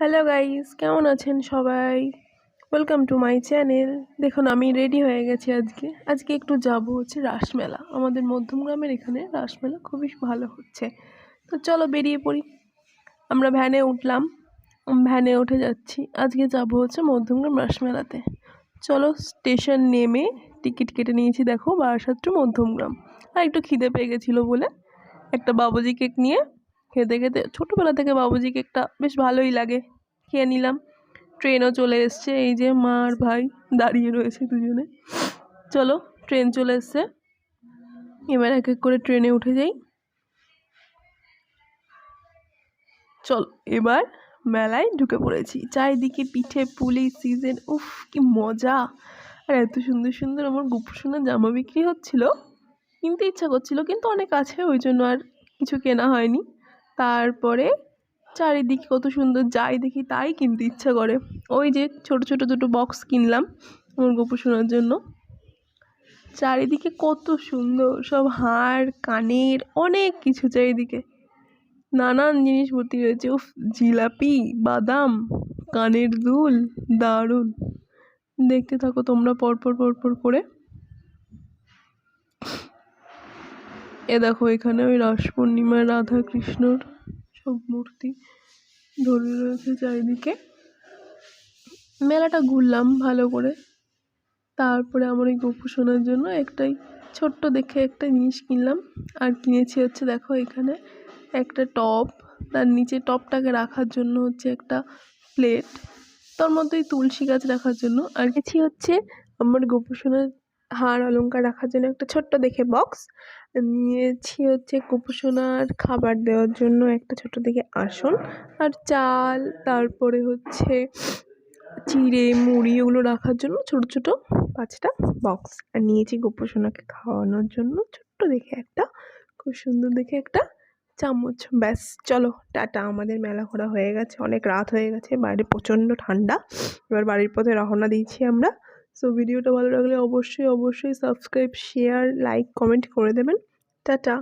Hello guys কেমন আছেন সবাই? ওয়েলকাম টু মাই চ্যানেল দেখুন, আমি রেডি হয়ে গেছি আজকে। আজকে একটু যাব হচ্ছে রাসমেলা আমাদের মধ্যমগ্রামের এখানে রাসমেলা খুবই ভালো হচ্ছে। তো চলো বেরিয়ে পড়ি। আমরা ভ্যানে উঠলাম। ভ্যানে উঠে যাচ্ছি। আজকে যাব হচ্ছে মধ্যমগ্রাম রাসমেলাতে চলো স্টেশন নেমে টিকিট কেটে নিয়েছি, দেখো, বারাসাত টু মধ্যমগ্রাম আর একটু খিদে পেয়ে গেছিল বলে একটা বাবুজি কেক নিয়ে খেতে খেতে ছোটোবেলা থেকে বাবুজি কেকটা বেশ ভালোই লাগে। খেয়ে নিলাম। ট্রেনও চলে এসছে। এই যে মা আর ভাই দাঁড়িয়ে রয়েছে দুজনে। চলো, ট্রেন চলে এসছে। এবার এক এক করে ট্রেনে উঠে যাই। চল, এবার মেলায় ঢুকে পড়েছি। চারিদিকে পিঠে, পুলি, সিজন, উফ, কি মজা! আর এত সুন্দর সুন্দর আমার গোপুসোনার জামা বিক্রি হচ্ছিল। কিনতে ইচ্ছা করছিল, কিন্তু অনেক আছে, ওই জন্য আর কিছু কেনা হয়নি। তারপরে চারিদিকে কত সুন্দর যাই দেখি তাই কিনতে ইচ্ছা করে। ওই যে ছোট ছোট দুটো বক্স কিনলাম আমার গপু শোনার জন্য। চারিদিকে কত সুন্দর, সব হাড় কানের, অনেক কিছু চারিদিকে। নানান জিনিস ভর্তি রয়েছে। উফ, জিলাপি, বাদাম, কানের দুল, দারুণ। দেখতে থাকো তোমরা পরপর পরপর করে। এ দেখো, এখানে ওই রাস পূর্ণিমার রাধা কৃষ্ণর সব মূর্তি ধরে রয়েছে চারিদিকে। মেলাটা ঘুরলাম ভালো করে। তারপরে আমার এই গপু শোনার জন্য একটাই ছোট্ট দেখে একটা জিনিস কিনলাম। আর কিনেছি হচ্ছে, দেখো এখানে একটা টপ। তার নিচে টপটাকে রাখার জন্য হচ্ছে একটা প্লেট। তার মধ্যেই তুলসী গাছ রাখার জন্য। আর কিছু হচ্ছে আমার গপু সোনার হার অলঙ্কার রাখার জন্য একটা ছোট্ট দেখে বক্স নিয়েছি হচ্ছে কুপোষণার খাবার দেওয়ার জন্য একটা ছোট দেখে আসন। আর চাল, তারপরে হচ্ছে চিড়ে, মুড়ি ওগুলো রাখার জন্য ছোট ছোট পাঁচটা বক্স আর নিয়েছি গোপোষণাকে খাওয়ানোর জন্য ছোট্ট দেখে একটা, খুব সুন্দর দেখে একটা চামচ। ব্যাস, চলো, টাটা, আমাদের মেলা ঘোরা হয়ে গেছে, অনেক রাত হয়ে গেছে, বাইরে প্রচণ্ড ঠান্ডা। এবার বাড়ির পথে রওনা দিয়েছি আমরা। সো ভিডিওটা ভালো লাগলে অবশ্যই অবশ্যই সাবস্ক্রাইব শেয়ার লাইক কমেন্ট করে দেবেন। টাটা!